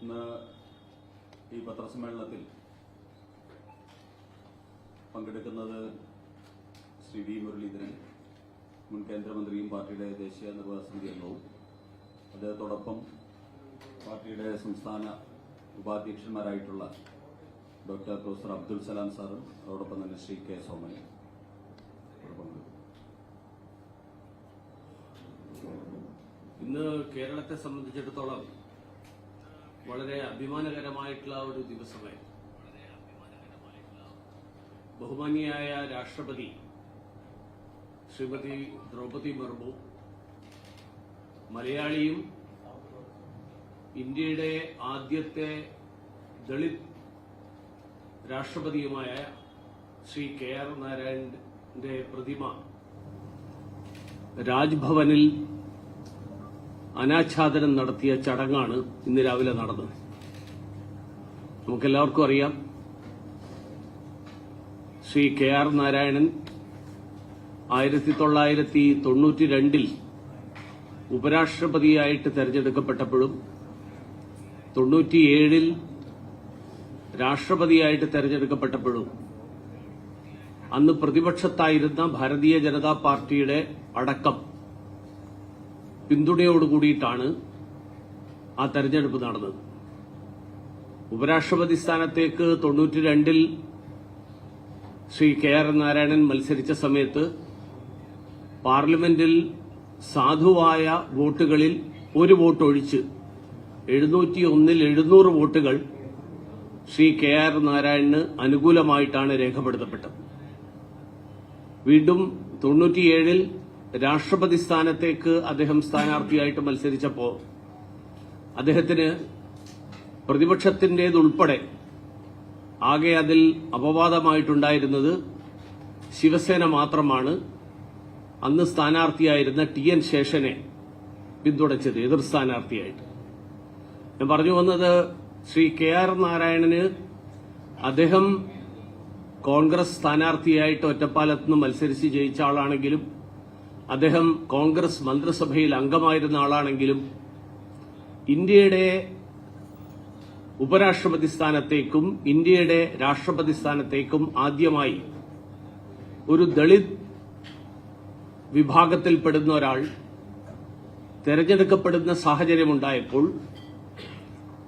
ഇന്ന് ഈ പത്രസമ്മേളനത്തിൽ പങ്കെടുക്കുന്നത് ശ്രീ വി മുരളീധരൻ മുൻ കേന്ദ്രമന്ത്രിയും പാർട്ടിയുടെ ദേശീയ നിർവാഹക സമിതി അംഗവും. അദ്ദേഹത്തോടൊപ്പം പാർട്ടിയുടെ സംസ്ഥാന ഉപാധ്യക്ഷന്മാരായിട്ടുള്ള ഡോക്ടർ പ്രൊഫസർ അബ്ദുൽ സലാം സാറും അതോടൊപ്പം തന്നെ ശ്രീ കെ സോമനും ഇന്ന് കേരളത്തെ സംബന്ധിച്ചിടത്തോളം വളരെ അഭിമാനകരമായിട്ടുള്ള ഒരു ദിവസമായിരുന്നു. ബഹുമാനിയായ രാഷ്ട്രപതി ശ്രീമതി ദ്രൗപദി മുർമു മലയാളിയും ഇന്ത്യയുടെ ആദ്യത്തെ ദളിത് രാഷ്ട്രപതിയുമായ ശ്രീ കെ ആർ നാരായണന്റെ പ്രതിമ രാജ്ഭവനിൽ അനാച്ഛാദനം നടത്തിയ ചടങ്ങാണ് ഇന്ന് രാവിലെ നടന്നത്. നമുക്കെല്ലാവർക്കും അറിയാം. ശ്രീ കെ ആർ നാരായണൻ ആയിരത്തി തൊള്ളായിരത്തി തൊണ്ണൂറ്റി രണ്ടിൽ ഉപരാഷ്ട്രപതിയായിട്ട് തെരഞ്ഞെടുക്കപ്പെട്ടപ്പോഴും തൊണ്ണൂറ്റിയേഴിൽ രാഷ്ട്രപതിയായിട്ട് തെരഞ്ഞെടുക്കപ്പെട്ടപ്പോഴും അന്ന് പ്രതിപക്ഷത്തായിരുന്ന ഭാരതീയ ജനതാ പാർട്ടിയുടെ അടക്കം പിന്തുണയോടുകൂടിയിട്ടാണ് ആ തെരഞ്ഞെടുപ്പ് നടന്നത്. ഉപരാഷ്ട്രപതി സ്ഥാനത്തേക്ക് തൊണ്ണൂറ്റി രണ്ടിൽ ശ്രീ കെ ആർ നാരായണൻ മത്സരിച്ച സമയത്ത് പാർലമെന്റിൽ സാധുവായ വോട്ടുകളിൽ ഒരു വോട്ട് ഒഴിച്ച് എഴുന്നൂറ്റി ഒന്നിൽ എഴുന്നൂറ് വോട്ടുകൾ ശ്രീ കെ ആർ നാരായണന് അനുകൂലമായിട്ടാണ് രേഖപ്പെടുത്തപ്പെട്ടത്. വീണ്ടും തൊണ്ണൂറ്റിയേഴിൽ രാഷ്ട്രപതി സ്ഥാനത്തേക്ക് അദ്ദേഹം സ്ഥാനാർത്ഥിയായിട്ട് മത്സരിച്ചപ്പോൾ അദ്ദേഹത്തിന് പ്രതിപക്ഷത്തിന്റേതുൾപ്പെടെ ആകെ അതിൽ അപവാദമായിട്ടുണ്ടായിരുന്നത് ശിവസേന മാത്രമാണ്. അന്ന് സ്ഥാനാർത്ഥിയായിരുന്ന ടി എൻ ശേഷനെ പിന്തുണച്ചത് എതിർ സ്ഥാനാർത്ഥിയായിട്ട്. ഞാൻ പറഞ്ഞു വന്നത് ശ്രീ കെ ആർ നാരായണന് അദ്ദേഹം കോൺഗ്രസ് സ്ഥാനാർത്ഥിയായിട്ട് ഒറ്റപ്പാലത്ത് നിന്ന് മത്സരിച്ച് ജയിച്ച ആളാണെങ്കിലും അദ്ദേഹം കോൺഗ്രസ് മന്ത്രിസഭയിൽ അംഗമായിരുന്ന ആളാണെങ്കിലും ഇന്ത്യയുടെ ഉപരാഷ്ട്രപതി സ്ഥാനത്തേക്കും ഇന്ത്യയുടെ രാഷ്ട്രപതി സ്ഥാനത്തേക്കും ആദ്യമായി ഒരു ദളിത് വിഭാഗത്തിൽപ്പെടുന്ന ഒരാൾ തെരഞ്ഞെടുക്കപ്പെടുന്ന സാഹചര്യമുണ്ടായപ്പോൾ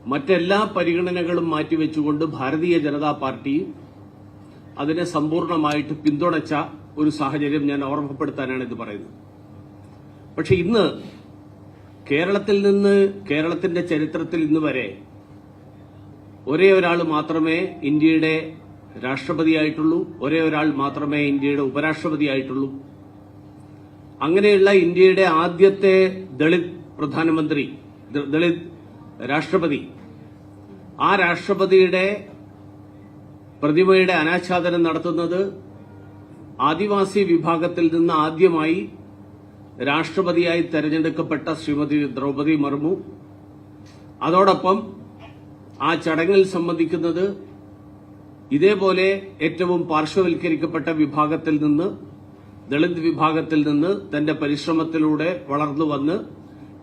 മറ്റെല്ലാ പരിഗണനകളും മാറ്റിവെച്ചുകൊണ്ട് ഭാരതീയ ജനതാ പാർട്ടി അതിനെ സമ്പൂർണമായിട്ട് പിന്തുണച്ച ഒരു സാഹചര്യം ഞാൻ ഓർമ്മപ്പെടുത്താനാണ് ഇത് പറയുന്നത്. പക്ഷെ ഇന്ന് കേരളത്തിൽ നിന്ന് കേരളത്തിന്റെ ചരിത്രത്തിൽ ഇന്ന് വരെ ഒരേ ഒരാൾ മാത്രമേ ഇന്ത്യയുടെ രാഷ്ട്രപതിയായിട്ടുള്ളൂ ഒരേ ഒരാൾ മാത്രമേ ഇന്ത്യയുടെ ഉപരാഷ്ട്രപതിയായിട്ടുള്ളൂ. അങ്ങനെയുള്ള ഇന്ത്യയുടെ ആദ്യത്തെ ദളിത് പ്രധാനമന്ത്രി ദളിത് രാഷ്ട്രപതി ആ രാഷ്ട്രപതിയുടെ പ്രതിമയുടെ അനാച്ഛാദനം നടത്തുന്നത് ആദിവാസി വിഭാഗത്തിൽ നിന്ന് ആദ്യമായി രാഷ്ട്രപതിയായി തെരഞ്ഞെടുക്കപ്പെട്ട ശ്രീമതി ദ്രൗപദി മുർമു. അതോടൊപ്പം ആ ചടങ്ങിൽ സംബന്ധിക്കുന്നത് ഇതേപോലെ ഏറ്റവും പാർശ്വവൽക്കരിക്കപ്പെട്ട വിഭാഗത്തിൽ നിന്ന് ദളിത് വിഭാഗത്തിൽ നിന്ന് തന്റെ പരിശ്രമത്തിലൂടെ വളർന്നു വന്ന്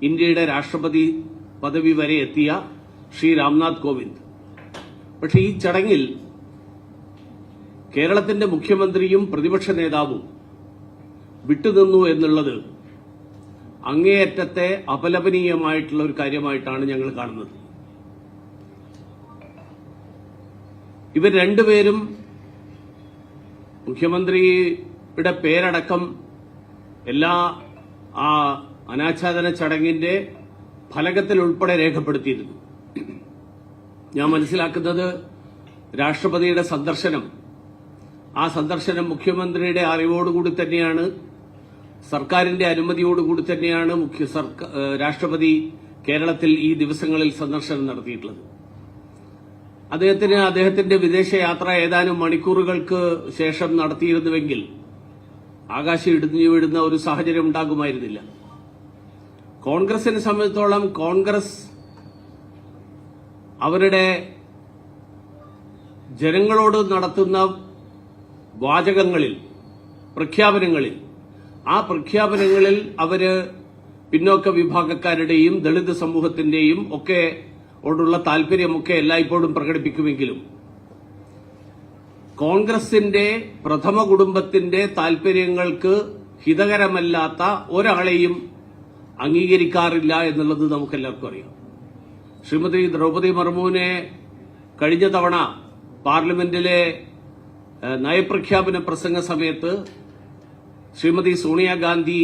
ഇന്ത്യയുടെ രാഷ്ട്രപതി പദവി വരെ എത്തിയ ശ്രീ രാംനാഥ് കോവിന്ദ്. പക്ഷേ ഈ ചടങ്ങിൽ കേരളത്തിന്റെ മുഖ്യമന്ത്രിയും പ്രതിപക്ഷ നേതാവും വിട്ടുനിന്നു എന്നുള്ളത് അങ്ങേയറ്റത്തെ അപലപനീയമായിട്ടുള്ള ഒരു കാര്യമായിട്ടാണ് ഞങ്ങൾ കാണുന്നത്. ഇവർ രണ്ടുപേരും മുഖ്യമന്ത്രിയുടെ പേരടക്കം എല്ലാ ആ അനാച്ഛാദന ചടങ്ങിന്റെ ഫലകത്തിൽ ഉൾപ്പെടെ രേഖപ്പെടുത്തിയിരുന്നു. ഞാൻ മനസ്സിലാക്കുന്നത് രാഷ്ട്രപതിയുടെ സന്ദർശനം ആ സന്ദർശനം മുഖ്യമന്ത്രിയുടെ അറിവോടുകൂടി തന്നെയാണ് സർക്കാരിന്റെ അനുമതിയോടുകൂടി തന്നെയാണ് മുഖ്യ രാഷ്ട്രപതി കേരളത്തിൽ ഈ ദിവസങ്ങളിൽ സന്ദർശനം നടത്തിയിട്ടുള്ളത്. അദ്ദേഹത്തിന് അദ്ദേഹത്തിന്റെ വിദേശയാത്ര ഏതാനും മണിക്കൂറുകൾക്ക് ശേഷം നടത്തിയിരുന്നുവെങ്കിൽ ആകാശം ഇടിഞ്ഞു വീഴുന്ന ഒരു സാഹചര്യം ഉണ്ടാകുമായിരുന്നില്ല. കോൺഗ്രസിനെ സംബന്ധിച്ചോളം കോൺഗ്രസ് അവരുടെ ജനങ്ങളോട് നടത്തുന്ന വാചകങ്ങളിൽ പ്രഖ്യാപനങ്ങളിൽ. ആ പ്രഖ്യാപനങ്ങളിൽ അവർ പിന്നോക്ക വിഭാഗക്കാരുടെയും ദളിത് സമൂഹത്തിന്റെയും ഒക്കെ ഓടുള്ള താല്പര്യമൊക്കെ എല്ലായ്പ്പോഴും പ്രകടിപ്പിക്കുമെങ്കിലും കോൺഗ്രസിന്റെ പ്രഥമ കുടുംബത്തിന്റെ താല്പര്യങ്ങൾക്ക് ഹിതകരമല്ലാത്ത ഒരാളെയും അംഗീകരിക്കാറില്ല എന്നുള്ളത് നമുക്കെല്ലാവർക്കും അറിയാം. ശ്രീമതി ദ്രൗപദി മുർമുവിനെ കഴിഞ്ഞ തവണ പാർലമെന്റിലെ നയപ്രഖ്യാപന പ്രസംഗ സമയത്ത് ശ്രീമതി സോണിയാഗാന്ധി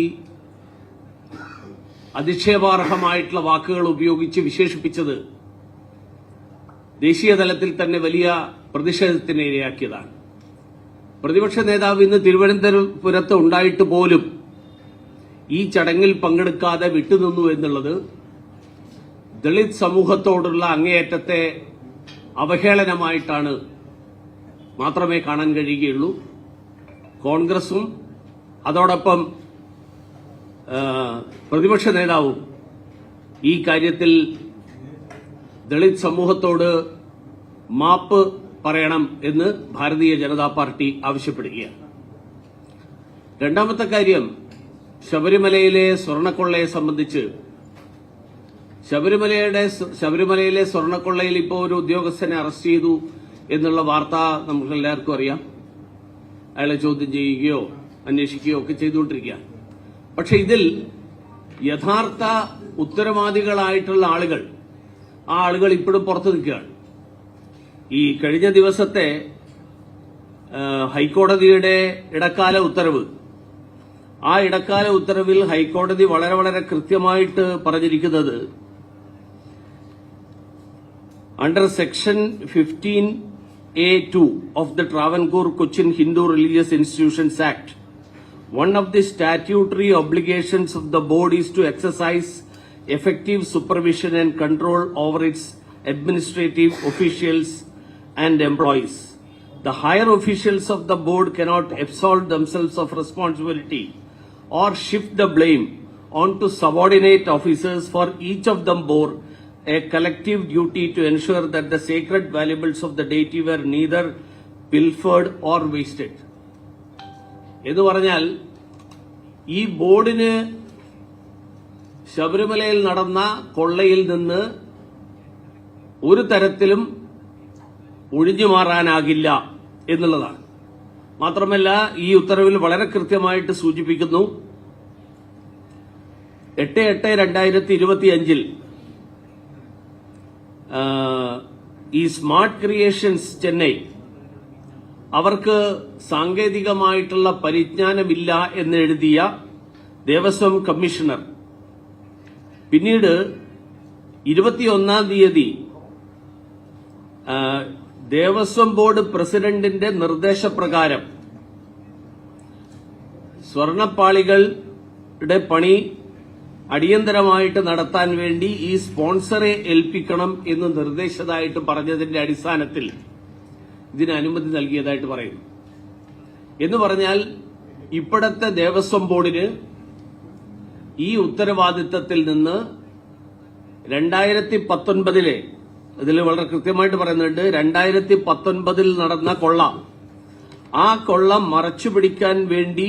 അധിക്ഷേപാർഹമായിട്ടുള്ള വാക്കുകൾ ഉപയോഗിച്ച് വിശേഷിപ്പിച്ചത് ദേശീയ തലത്തിൽ തന്നെ വലിയ പ്രതിഷേധത്തിന് ഇരയാക്കിയതാണ്. പ്രതിപക്ഷ നേതാവ് ഇന്ന് തിരുവനന്തപുരത്ത് ഉണ്ടായിട്ട് പോലും ഈ ചടങ്ങിൽ പങ്കെടുക്കാതെ വിട്ടുനിന്നു എന്നുള്ളത് ദളിത് സമൂഹത്തോടുള്ള അങ്ങേയറ്റത്തെ അവഹേളനമായിട്ടാണ് മാത്രമേ കാണാൻ കഴിയുകയുള്ളൂ. കോൺഗ്രസും അതോടൊപ്പം പ്രതിപക്ഷ നേതാവും ഈ കാര്യത്തിൽ ദളിത് സമൂഹത്തോട് മാപ്പ് പറയണം എന്ന് ഭാരതീയ ജനതാ പാർട്ടി ആവശ്യപ്പെടുകയാണ്. രണ്ടാമത്തെ കാര്യം ശബരിമലയിലെ സ്വർണക്കൊള്ളയെ സംബന്ധിച്ച്. ശബരിമലയുടെ ശബരിമലയിലെ സ്വർണക്കൊള്ളയിൽ ഇപ്പോൾ ഒരു ഉദ്യോഗസ്ഥനെ അറസ്റ്റ് ചെയ്തു. എന്നുള്ള വാർത്ത നമുക്ക് എല്ലാവർക്കും അറിയാം. അയാളെ ചോദ്യം ചെയ്യുകയോ അന്വേഷിക്കുകയോ ഒക്കെ ചെയ്തുകൊണ്ടിരിക്കുകയാണ് പക്ഷെ ഇതിൽ യഥാർത്ഥ ഉത്തരവാദികളായിട്ടുള്ള ആളുകൾ ആ ആളുകൾ ഇപ്പോഴും പുറത്തു നിൽക്കുകയാണ്. ഈ കഴിഞ്ഞ ദിവസത്തെ ഹൈക്കോടതിയുടെ ഇടക്കാല ഉത്തരവ്. ആ ഇടക്കാല ഉത്തരവിൽ ഹൈക്കോടതി വളരെ വളരെ കൃത്യമായിട്ട് പറഞ്ഞിരിക്കുന്നത് under section section 15A2 of the Travancore Cochin Hindu Religious Institutions Act, one of the statutory obligations of the board is to exercise effective supervision and control over its administrative officials and employees. The higher officials of the board cannot absolve themselves of responsibility or shift the blame onto subordinate officers for each of them bore a collective duty to ensure that the sacred valuables of the deity were neither pilfered or wasted. എന്ന് പറഞ്ഞാൽ ഈ ബോർഡിന് ശബരിമലയിൽ നടന്ന കൊള്ളയിൽ നിന്ന് ഒരു തരത്തിലും ഒഴിഞ്ഞു മാറാനാകില്ല എന്നുള്ളതാണ് മാത്രമല്ല ഈ ഉത്തരവിൽ വളരെ കൃത്യമായിട്ട് സൂചിപ്പിക്കുന്നു എട്ട് എട്ട് രണ്ടായിരത്തി ഇരുപത്തി അഞ്ചിൽ ഈ സ്മാർട്ട് ക്രിയേഷൻസ് ചെന്നൈ അവർക്ക് സാങ്കേതികമായിട്ടുള്ള പരിജ്ഞാനമില്ല എന്ന് എഴുതിയ ദേവസ്വം കമ്മീഷണർ. പിന്നീട് ഇരുപത്തിയൊന്നാം തീയതി ദേവസ്വം ബോർഡ് പ്രസിഡന്റിന്റെ നിർദ്ദേശപ്രകാരം സ്വർണപ്പാളികളുടെ പണി അടിയന്തരമായിട്ട് നടത്താൻ വേണ്ടി ഈ സ്പോൺസറെ ഏൽപ്പിക്കണം എന്ന് നിർദ്ദേശിച്ചതായിട്ട് പറഞ്ഞതിന്റെ അടിസ്ഥാനത്തിൽ ഇതിന് അനുമതി നൽകിയതായിട്ട് പറയുന്നു. എന്ന് പറഞ്ഞാൽ ഇപ്പോഴത്തെ ദേവസ്വം ബോർഡിന് ഈ ഉത്തരവാദിത്തത്തിൽ നിന്ന് രണ്ടായിരത്തി പത്തൊൻപതിലെ ഇതിൽ വളരെ കൃത്യമായിട്ട് പറയുന്നുണ്ട് രണ്ടായിരത്തി പത്തൊൻപതിൽ നടന്ന കൊള്ള ആ കൊള്ള മറച്ചു പിടിക്കാൻ വേണ്ടി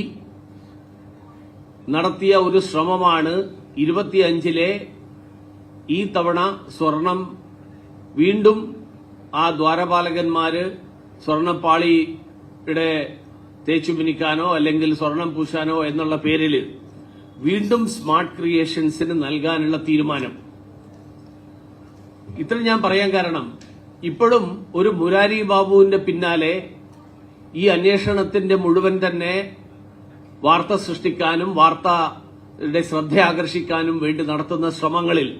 നടത്തിയ ഒരു ശ്രമമാണ് ഇരുപത്തിയഞ്ചിലെ ഈ തവണ സ്വർണം വീണ്ടും ആ ദ്വാരപാലകന്മാര് സ്വർണപ്പാളിയുടെ തേച്ചു മിനിക്കാനോ അല്ലെങ്കിൽ സ്വർണം പൂശാനോ എന്നുള്ള പേരിൽ വീണ്ടും സ്മാർട്ട് ക്രിയേഷൻസിന് നൽകാനുള്ള തീരുമാനം. ഇത്ര ഞാൻ പറയാൻ കാരണം ഇപ്പോഴും ഒരു മുരാരി ബാബുവിന്റെ പിന്നാലെ ഈ അന്വേഷണത്തിന്റെ മുഴുവൻ തന്നെ വാർത്ത സൃഷ്ടിക്കാനും വാർത്തയുടെ ശ്രദ്ധ ആകർഷിക്കാനും വേണ്ടി നടത്തുന്ന ശ്രമങ്ങളിൽ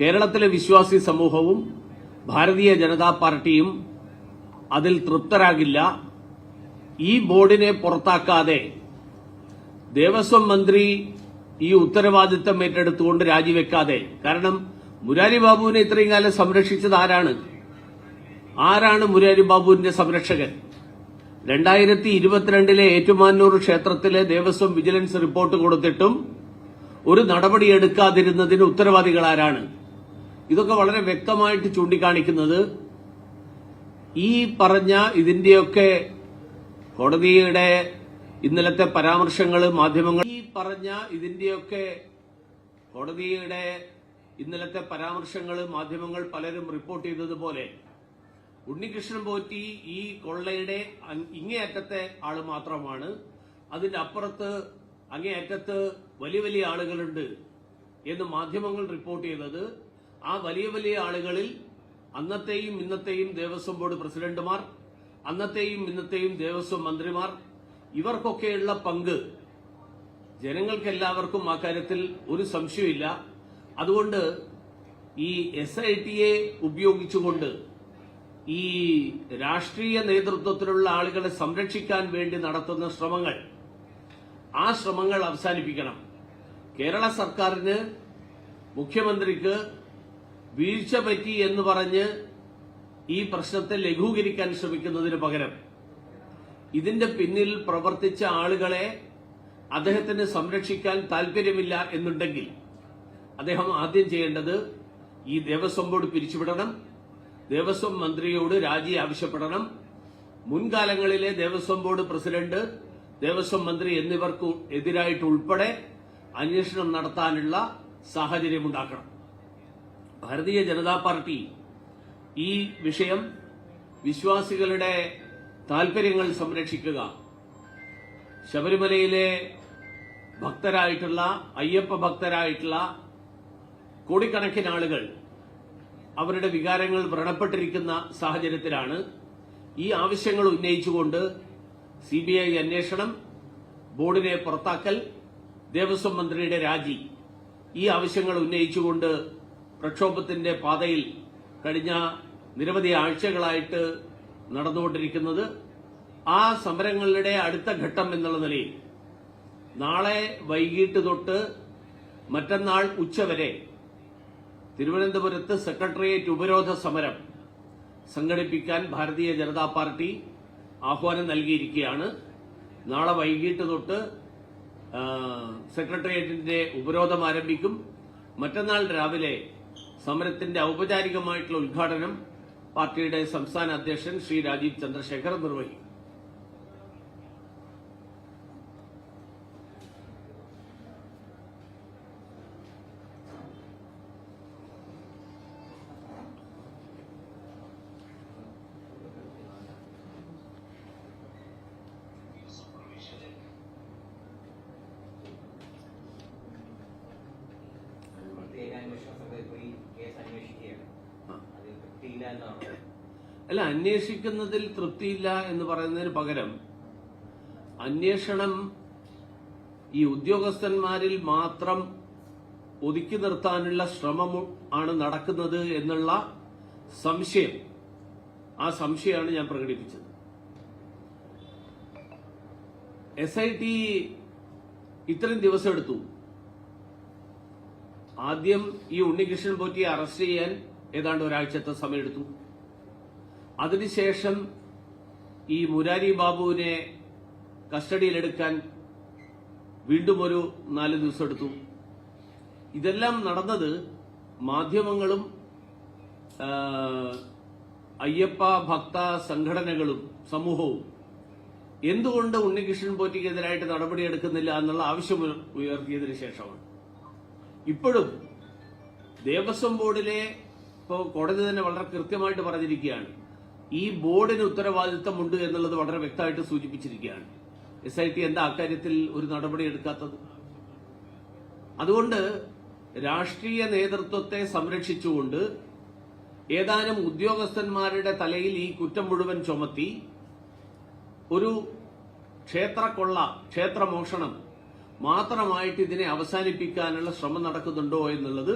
കേരളത്തിലെ വിശ്വാസി സമൂഹവും ഭാരതീയ ജനതാ പാർട്ടിയും അതിൽ തൃപ്തരാകില്ല. ഈ ബോർഡിനെ പുറത്താക്കാതെ ദേവസ്വം മന്ത്രി ഈ ഉത്തരവാദിത്തം ഏറ്റെടുത്തുകൊണ്ട് രാജിവെക്കാതെ കാരണം മുരാരി ബാബുവിനെ ഇത്രയും കാലം സംരക്ഷിച്ചത് ആരാണ്? ആരാണ് മുരാരി ബാബുവിന്റെ സംരക്ഷകൻ? രണ്ടായിരത്തി ഇരുപത്തിരണ്ടിലെ ഏറ്റുമാനൂർ ക്ഷേത്രത്തിലെ ദേവസ്വം വിജിലൻസ് റിപ്പോർട്ട് കൊടുത്തിട്ടും ഒരു നടപടി എടുക്കാതിരുന്നതിന് ഉത്തരവാദികൾ ആരാണ്? ഇതൊക്കെ വളരെ വ്യക്തമായിട്ട് ചൂണ്ടിക്കാണിക്കുന്നത് ഈ പറഞ്ഞ ഇതിന്റെയൊക്കെ കോടതിയുടെ ഇന്നലത്തെ പരാമർശങ്ങൾ മാധ്യമങ്ങൾ ഈ പറഞ്ഞ ഇതിന്റെയൊക്കെ കോടതിയുടെ ഇന്നലത്തെ പരാമർശങ്ങൾ മാധ്യമങ്ങൾ പലരും റിപ്പോർട്ട് ചെയ്തതുപോലെ ഉണ്ണികൃഷ്ണൻ പോറ്റി ഈ കൊള്ളയുടെ ഇങ്ങേയറ്റത്തെ ആൾ മാത്രമാണ്. അതിന്റെ അപ്പുറത്ത് അങ്ങേയറ്റത്ത് വലിയ വലിയ ആളുകളുണ്ട് എന്ന് മാധ്യമങ്ങൾ റിപ്പോർട്ട് ചെയ്തത്. ആ വലിയ വലിയ ആളുകളിൽ അന്നത്തെയും ഇന്നത്തെയും ദേവസ്വം ബോർഡ് പ്രസിഡന്റുമാർ അന്നത്തെയും ഇന്നത്തെയും ദേവസ്വം മന്ത്രിമാർ ഇവർക്കൊക്കെയുള്ള പങ്ക് ജനങ്ങൾക്കെല്ലാവർക്കും ആ കാര്യത്തിൽ ഒരു സംശയമില്ല അതുകൊണ്ട് ഈ എസ് ഐ ടിയെ ഉപയോഗിച്ചുകൊണ്ട് ഈ രാഷ്ട്രീയ നേതൃത്വത്തിലുള്ള ആളുകളെ സംരക്ഷിക്കാൻ വേണ്ടി നടത്തുന്ന ശ്രമങ്ങൾ. ആ ശ്രമങ്ങൾ അവസാനിപ്പിക്കണം. കേരള സർക്കാരിന് മുഖ്യമന്ത്രിക്ക് വീഴ്ച പറ്റി എന്ന് പറഞ്ഞ് ഈ പ്രശ്നത്തെ ലഘൂകരിക്കാൻ ശ്രമിക്കുന്നതിന് പകരം ഇതിന്റെ പിന്നിൽ പ്രവർത്തിച്ച ആളുകളെ അദ്ദേഹത്തിന് സംരക്ഷിക്കാൻ താല്പര്യമില്ല എന്നുണ്ടെങ്കിൽ അദ്ദേഹം ആദ്യം ചെയ്യേണ്ടത് ഈ ദേവസ്വം ബോർഡ് പിരിച്ചുവിടണം. ദേവസ്വം മന്ത്രിയോട് രാജി ആവശ്യപ്പെടണം. മുൻകാലങ്ങളിലെ ദേവസ്വം ബോർഡ് പ്രസിഡന്റ് ദേവസ്വം മന്ത്രി എന്നിവർക്ക് എതിരായിട്ട് ഉൾപ്പെടെ അന്വേഷണം നടത്താനുള്ള സാഹചര്യമുണ്ടാക്കണം ഭാരതീയ ജനതാ പാർട്ടി ഈ വിഷയം വിശ്വാസികളുടെ താൽപര്യങ്ങൾ സംരക്ഷിക്കുക ശബരിമലയിലെ ഭക്തരായിട്ടുള്ള അയ്യപ്പ ഭക്തരായിട്ടുള്ള കോടിക്കണക്കിന് ആളുകൾ അവരുടെ വികാരങ്ങൾ വ്രണപ്പെട്ടിരിക്കുന്ന സാഹചര്യത്തിലാണ് ഈ ആവശ്യങ്ങൾ ഉന്നയിച്ചുകൊണ്ട് സി ബി ഐ അന്വേഷണം ബോർഡിനെ പുറത്താക്കൽ ദേവസ്വം മന്ത്രിയുടെ രാജി ഈ ആവശ്യങ്ങൾ ഉന്നയിച്ചുകൊണ്ട് പ്രക്ഷോഭത്തിന്റെ പാതയിൽ കഴിഞ്ഞ നിരവധി ആഴ്ചകളായിട്ട് നടന്നുകൊണ്ടിരിക്കുന്നത്. ആ സമരങ്ങളുടെ അടുത്ത ഘട്ടം എന്നുള്ള നിലയിൽ നാളെ വൈകിട്ട് തൊട്ട് മറ്റന്നാൾ ഉച്ചവരെ തിരുവനന്തപുരത്ത് സെക്രട്ടേറിയറ്റ് ഉപരോധ സമരം സംഘടിപ്പിക്കാൻ ഭാരതീയ ജനതാ പാർട്ടി ആഹ്വാനം നൽകിയിരിക്കുകയാണ്. നാളെ വൈകിട്ട് തൊട്ട് സെക്രട്ടേറിയറ്റിന്റെ ഉപരോധം ആരംഭിക്കും. മറ്റന്നാൾ രാവിലെ സമരത്തിന്റെ ഔപചാരികമായിട്ടുള്ള ഉദ്ഘാടനം പാർട്ടിയുടെ സംസ്ഥാന അധ്യക്ഷൻ ശ്രീ രാജീവ് ചന്ദ്രശേഖർ നിർവഹിക്കും പ്രത്യേക അന്വേഷണ സംഘം ഇപ്പോൾ ഈ കേസ് അന്വേഷിക്കുകയാണ് ആ. അത് തൃപ്തിയില്ല എന്നാണ് അല്ല അന്വേഷിക്കുന്നതിൽ തൃപ്തിയില്ല എന്ന് പറയുന്നതിന് പകരം അന്വേഷണം ഈ ഉദ്യോഗസ്ഥന്മാരിൽ മാത്രം ഒതുക്കി നിർത്താനുള്ള ശ്രമം ആണ് നടക്കുന്നത് എന്നുള്ള സംശയം. ആ സംശയമാണ് ഞാൻ പ്രകടിപ്പിച്ചത്. എസ് ഐ ടി ഇത്രയും ദിവസം എടുത്തു. ആദ്യം ഈ ഉണ്ണികൃഷ്ണൻ പോറ്റിയെ അറസ്റ്റ് ചെയ്യാൻ ഏതാണ്ട് ഒരാഴ്ചത്തെ സമയമെടുത്തു. അതിനുശേഷം ഈ മുരാരി ബാബുവിനെ കസ്റ്റഡിയിലെടുക്കാൻ വീണ്ടും ഒരു നാല് ദിവസം എടുത്തു ഇതെല്ലാം നടന്നത് മാധ്യമങ്ങളും അയ്യപ്പ ഭക്ത സംഘടനകളും സമൂഹവും. എന്തുകൊണ്ട് ഉണ്ണികൃഷ്ണൻ പോറ്റിക്കെതിരായിട്ട് നടപടിയെടുക്കുന്നില്ല എന്നുള്ള ആവശ്യം ഉയർത്തിയതിനു ശേഷമാണ്. ഇപ്പോഴും ദേവസ്വം ബോർഡിലെ ഇപ്പോൾ കോടതി തന്നെ വളരെ കൃത്യമായിട്ട് പറഞ്ഞിരിക്കുകയാണ്. ഈ ബോർഡിന് ഉത്തരവാദിത്തമുണ്ട് എന്നുള്ളത് വളരെ വ്യക്തമായിട്ട് സൂചിപ്പിച്ചിരിക്കുകയാണ്. എസ് ഐ ടി എന്താ അക്കാര്യത്തിൽ ഒരു നടപടി എടുക്കാത്തത്? അതുകൊണ്ട് രാഷ്ട്രീയ നേതൃത്വത്തെ സംരക്ഷിച്ചുകൊണ്ട് ഏതാനും ഉദ്യോഗസ്ഥന്മാരുടെ തലയിൽ ഈ കുറ്റം മുഴുവൻ ചുമത്തി ഒരു ക്ഷേത്രക്കൊള്ള ക്ഷേത്രമോഷണം മാത്രമായിട്ട് ഇതിനെ അവസാനിപ്പിക്കാനുള്ള ശ്രമം നടക്കുന്നുണ്ടോ എന്നുള്ളത്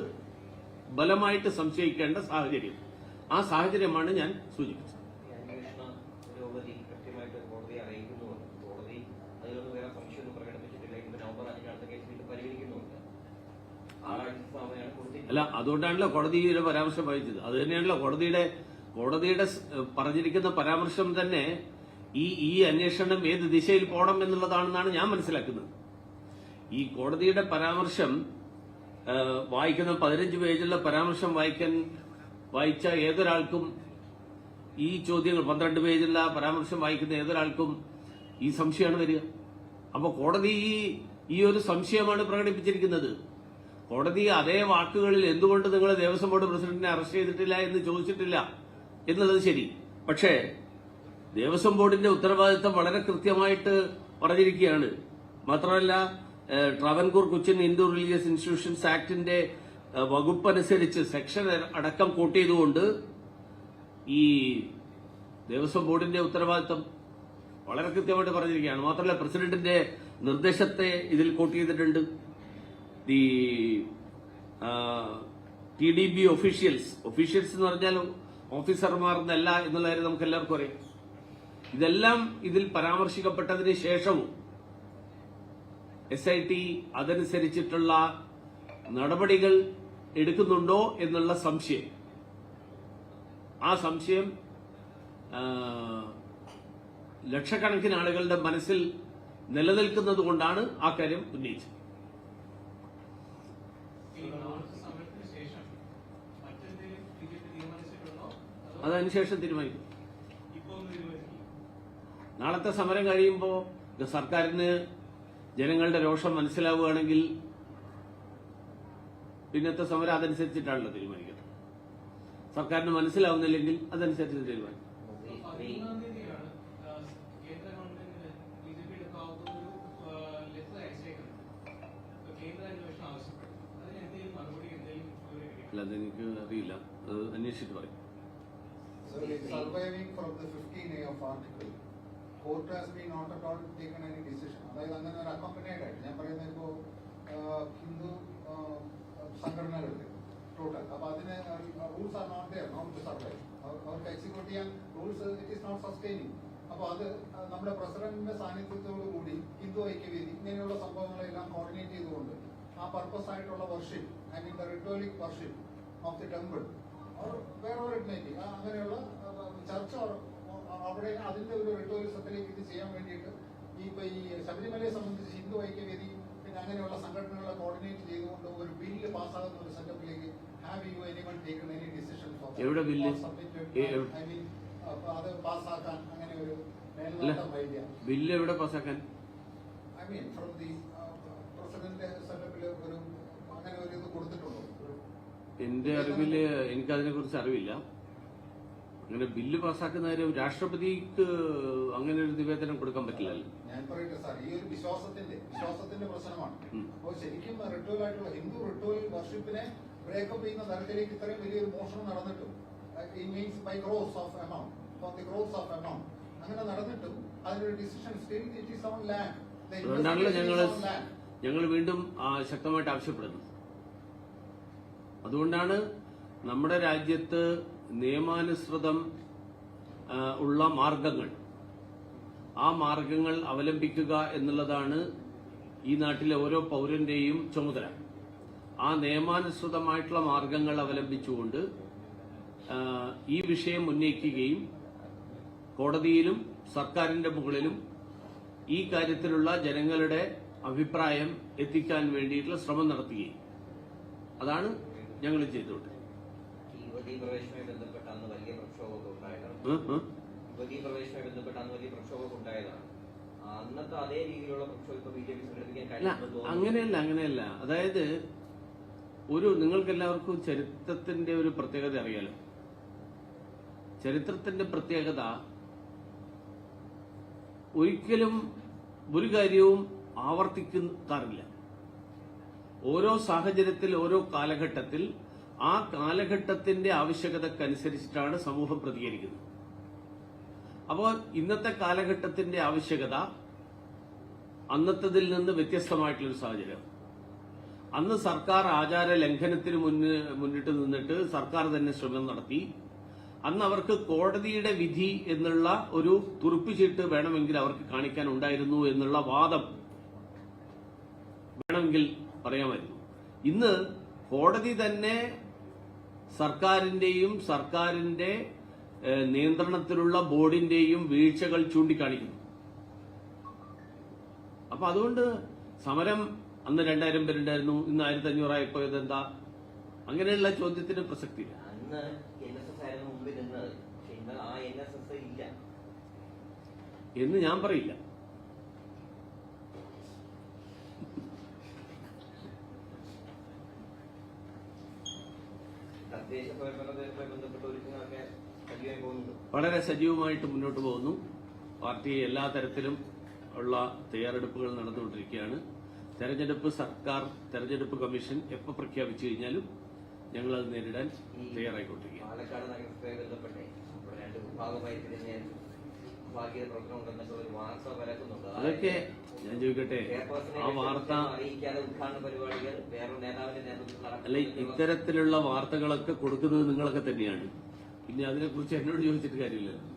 ബലമായിട്ട് സംശയിക്കേണ്ട സാഹചര്യം. ആ സാഹചര്യമാണ് ഞാൻ സൂചിപ്പിച്ചത്. അല്ല അതുകൊണ്ടാണല്ലോ കോടതിയുടെ പരാമർശം വായിച്ചത് അത് തന്നെയാണല്ലോ കോടതിയുടെ കോടതിയുടെ പറഞ്ഞിരിക്കുന്ന പരാമർശം തന്നെ ഈ ഈ അന്വേഷണം ഏത് ദിശയിൽ പോകണം എന്നുള്ളതാണെന്നാണ് ഞാൻ മനസ്സിലാക്കുന്നത്. ഈ കോടതിയുടെ പരാമർശം വായിക്കുന്ന പതിനഞ്ച് പേജുള്ള പരാമർശം വായിക്കാൻ വായിച്ച ഏതൊരാൾക്കും ഈ ചോദ്യങ്ങൾ പന്ത്രണ്ട് പേജുള്ള പരാമർശം വായിക്കുന്ന ഏതൊരാൾക്കും ഈ സംശയമാണ് വരിക. അപ്പോൾ കോടതി ഈ ഈ ഒരു സംശയമാണ് പ്രകടിപ്പിച്ചിരിക്കുന്നത്. കോടതി അതേ വാക്കുകളിൽ എന്തുകൊണ്ട് നിങ്ങൾ ദേവസ്വം ബോർഡ് പ്രസിഡന്റിനെ അറസ്റ്റ് ചെയ്തിട്ടില്ല എന്ന് ചോദിച്ചിട്ടില്ല എന്നുള്ളത് ശരി. പക്ഷേ ദേവസ്വം ബോർഡിന്റെ ഉത്തരവാദിത്തം വളരെ കൃത്യമായിട്ട് പറഞ്ഞിരിക്കുകയാണ്. മാത്രമല്ല ട്രാവൻകൂർ കൊച്ചിൻ ഹിന്ദു റിലീജിയസ് ഇൻസ്റ്റിറ്റ്യൂഷൻസ് ആക്ടിന്റെ വകുപ്പനുസരിച്ച് സെക്ഷൻ അടക്കം കൂട്ടിയതുകൊണ്ട് ഈ ദേവസ്വം ബോർഡിന്റെ ഉത്തരവാദിത്തം വളരെ കൃത്യമായിട്ട് പറഞ്ഞിരിക്കുകയാണ്. മാത്രമല്ല പ്രസിഡന്റിന്റെ നിർദ്ദേശത്തെ ഇതിൽ കോട്ട് ചെയ്തിട്ടുണ്ട് T D B officials officials എന്ന് പറഞ്ഞാൽ ഓഫീസർമാർ എന്നല്ല എന്നുള്ള കാര്യം നമുക്ക് എല്ലാവർക്കും അറിയാം. ഇതെല്ലാം ഇതിൽ പരാമർശിക്കപ്പെട്ടതിന് ശേഷവും എസ് ഐ ടി അതനുസരിച്ചിട്ടുള്ള നടപടികൾ എടുക്കുന്നുണ്ടോ എന്നുള്ള സംശയം. ആ സംശയം ലക്ഷക്കണക്കിന് ആളുകളുടെ മനസ്സിൽ നിലനിൽക്കുന്നത് കൊണ്ടാണ് ആ കാര്യം ഉന്നയിച്ചത് ഈ നാളത്തെ സമരത്തിന് ശേഷം മറ്റെന്തെങ്കിലും ബിജെപി തീരുമാനിച്ചിട്ടുണ്ടോ അതോ അതനുശേഷം തീരുമാനിക്കും. നാളത്തെ സമരം കഴിയുമ്പോൾ സർക്കാരിന് ജനങ്ങളുടെ രോഷം മനസ്സിലാവുകയാണെങ്കിൽ പിന്നത്തെ സമരം അതനുസരിച്ചിട്ടാണല്ലോ തീരുമാനിക്കുന്നത് സർക്കാരിന് മനസ്സിലാവുന്നില്ലെങ്കിൽ അതനുസരിച്ച് തീരുമാനിക്കും. അല്ല അതെനിക്ക് അറിയില്ല. അത് അന്വേഷിച്ചിട്ട് പറയും. So it's surviving from the fifteen A of article, court has been not at all taken any decision. അതായത് അങ്ങനെ ഒരു അക്കോമ്പനേഡ് ആയിട്ട് ഞാൻ പറയുന്നത് ഇപ്പോ ആഹ്, ഹിന്ദു സംഘടനകളുണ്ട് ടോട്ടൽ അപ്പൊ അതിന് rules are not there not to survive അവർക്ക് എക്സിക്യൂട്ട് ചെയ്യാൻ rules it is not sustaining അപ്പൊ അത് നമ്മുടെ പ്രസിഡന്റിന്റെ സാന്നിധ്യത്തോടു കൂടി ഹിന്ദു ഐക്യവേദി ഇങ്ങനെയുള്ള സംഭവങ്ങളെല്ലാം കോർഡിനേറ്റ് ചെയ്തുകൊണ്ട് ആ പർപ്പസ് ആയിട്ടുള്ള worship I mean the ritualistic worship of the temple വേറെ മീറ്റിംഗ് അങ്ങനെയുള്ള ചർച്ച അവിടെ അതിന്റെ ഒരു റിട്ടോറിസത്തിലേക്ക് ഇത് ചെയ്യാൻ വേണ്ടിയിട്ട് ഈ ഇപ്പൊ ഈ ശബരിമലയെ സംബന്ധിച്ച് ഹിന്ദു ഐക്യവേദി പിന്നെ അങ്ങനെയുള്ള സംഘടനകളെ കോർഡിനേറ്റ് ചെയ്തുകൊണ്ട് ഒരു ബില്ല് പാസ്സാകുന്ന ഒരു സെറ്റപ്പിലേക്ക് have you anyone taken any decision എവിടെ ബില്ല് മീൻ അത് പാസ്സാക്കാൻ അങ്ങനെ ഒരു ബില്ല് എവിടെ പാസ്സാക്കാൻ? I mean from the president സെറ്റപ്പിൽ ഒരു അങ്ങനെ ഒരു ഇത് കൊടുത്തിട്ടുണ്ടോ? എന്റെ അറിവിൽ എനിക്കതിനെ കുറിച്ച് അറിവില്ല. അങ്ങനെ ബില്ല് പാസ്സാക്കുന്ന കാര്യം രാഷ്ട്രപതിക്ക് അങ്ങനെ ഒരു നിവേദനം കൊടുക്കാൻ പറ്റില്ലല്ലോ. ഞാൻ പറയട്ടെ സാർ ഈ ഒരു വിശ്വാസത്തിന്റെ വിശ്വാസത്തിന്റെ പ്രശ്നമാണ്. അപ്പോൾ ശരിക്കും റിട്ടുവൽ ആയിട്ടുള്ള ഹിന്ദു റിട്ടുവൽ വർഷിപ്പിനെ ബ്രേക്കപ്പ് ചെയ്യുന്ന തരത്തിലേക്ക് ഇത്രയും വലിയൊരു മോഷണം നടന്നിട്ടും it means by cross of amount for the of amount അങ്ങനെ നടന്നിട്ടും അതിനൊരു decision still it is on land അതുകൊണ്ടാണല്ലോ ഞങ്ങൾ ഞങ്ങൾ വീണ്ടും ശക്തമായിട്ട് ആവശ്യപ്പെടുന്നത്. അതുകൊണ്ടാണ് നമ്മുടെ രാജ്യത്ത് നിയമാനുസൃതം ഉള്ള മാർഗങ്ങൾ. ആ മാർഗങ്ങൾ അവലംബിക്കുക എന്നുള്ളതാണ് ഈ നാട്ടിലെ ഓരോ പൗരന്റെയും ചുമതല. ആ നിയമാനുസൃതമായിട്ടുള്ള മാർഗങ്ങൾ അവലംബിച്ചുകൊണ്ട് ഈ വിഷയം ഉന്നയിക്കുകയും കോടതിയിലും സർക്കാരിന്റെ മുകളിലും ഈ കാര്യത്തിലുള്ള ജനങ്ങളുടെ അഭിപ്രായം എത്തിക്കാൻ വേണ്ടിയിട്ടുള്ള ശ്രമം നടത്തുകയും. അതാണ് ഞങ്ങൾ ചെയ്തോട്ടെ. അങ്ങനെയല്ല അങ്ങനെയല്ല. അതായത് ഒരു നിങ്ങൾക്ക് എല്ലാവർക്കും ചരിത്രത്തിന്റെ ഒരു പ്രത്യേകത അറിയാലോ. ചരിത്രത്തിന്റെ പ്രത്യേകത ഒരിക്കലും ഒരു കാര്യവും ആവർത്തിക്കാറില്ല. ഓരോ സാഹചര്യത്തിൽ ഓരോ കാലഘട്ടത്തിൽ ആ കാലഘട്ടത്തിന്റെ ആവശ്യകതക്കനുസരിച്ചിട്ടാണ് സമൂഹം പ്രതികരിക്കുന്നത്. അപ്പോൾ ഇന്നത്തെ കാലഘട്ടത്തിന്റെ ആവശ്യകത അന്നത്തതിൽ നിന്ന് വ്യത്യസ്തമായിട്ടുള്ളൊരു സാഹചര്യം അന്ന് സർക്കാർ ആചാര ലംഘനത്തിന് മുന്ന് മുന്നിട്ട് നിന്നിട്ട് സർക്കാർ തന്നെ ശ്രമം നടത്തി. അന്ന് അവർക്ക് കോടതിയുടെ വിധി എന്നുള്ള ഒരു തുറുപ്പുചീട്ട് വേണമെങ്കിൽ അവർക്ക് കാണിക്കാൻ ഉണ്ടായിരുന്നു എന്നുള്ള വാദം വേണമെങ്കിൽ പറയാമായിരുന്നു. ഇന്ന് കോടതി തന്നെ സർക്കാരിന്റെയും സർക്കാരിന്റെ നിയന്ത്രണത്തിലുള്ള ബോർഡിന്റെയും വീഴ്ചകൾ ചൂണ്ടിക്കാണിക്കുന്നു. അപ്പൊ അതുകൊണ്ട് സമരം അന്ന് രണ്ടായിരം പേരുണ്ടായിരുന്നു ഇന്ന് ആയിരത്തി അഞ്ഞൂറായപ്പോയത് എന്താ അങ്ങനെയുള്ള ചോദ്യത്തിന് പ്രസക്തിയില്ല. എന്ന് ഞാൻ എസ് എസ് ആയിരുന്നു മുമ്പിൽ നിന്നത് പക്ഷെ ഇന്ന് ആ എൻ എസ് എസ് ഇല്ല എന്ന് ഞാൻ പറയില്ല തദ്ദേശ സ്വയംഭരണവുമായി ബന്ധപ്പെട്ട ഒരുക്കങ്ങളൊക്കെ സജീവമായി പോകുന്നുണ്ട് വളരെ സജീവമായിട്ട് മുന്നോട്ട് പോകുന്നു. പാർട്ടി എല്ലാ തരത്തിലും ഉള്ള തയ്യാറെടുപ്പുകൾ നടന്നുകൊണ്ടിരിക്കുകയാണ്. തെരഞ്ഞെടുപ്പ് സർക്കാർ തെരഞ്ഞെടുപ്പ് കമ്മീഷൻ എപ്പോൾ പ്രഖ്യാപിച്ചു കഴിഞ്ഞാലും ഞങ്ങൾ അത് നേരിടാൻ തയ്യാറായിക്കൊണ്ടിരിക്കുകയാണ്. പാലക്കാട് നഗരസഭയെ ബന്ധപ്പെട്ടേ രണ്ട് വിഭാഗമായി തിരിഞ്ഞ് ഭാഗ്യ പ്രവർത്തനം ഉണ്ടെന്നൊക്കെ ഒരു വാർത്ത പരക്കുന്നുണ്ട്. അതൊക്കെ ഞാൻ ചോദിക്കട്ടെ ആ വാർത്ത അല്ലെ ഇത്തരത്തിലുള്ള വാർത്തകളൊക്കെ കൊടുക്കുന്നത് നിങ്ങളൊക്കെ തന്നെയാണ്. പിന്നെ അതിനെക്കുറിച്ച് എന്നോട് ചോദിച്ചിട്ട് കാര്യമില്ലല്ലോ.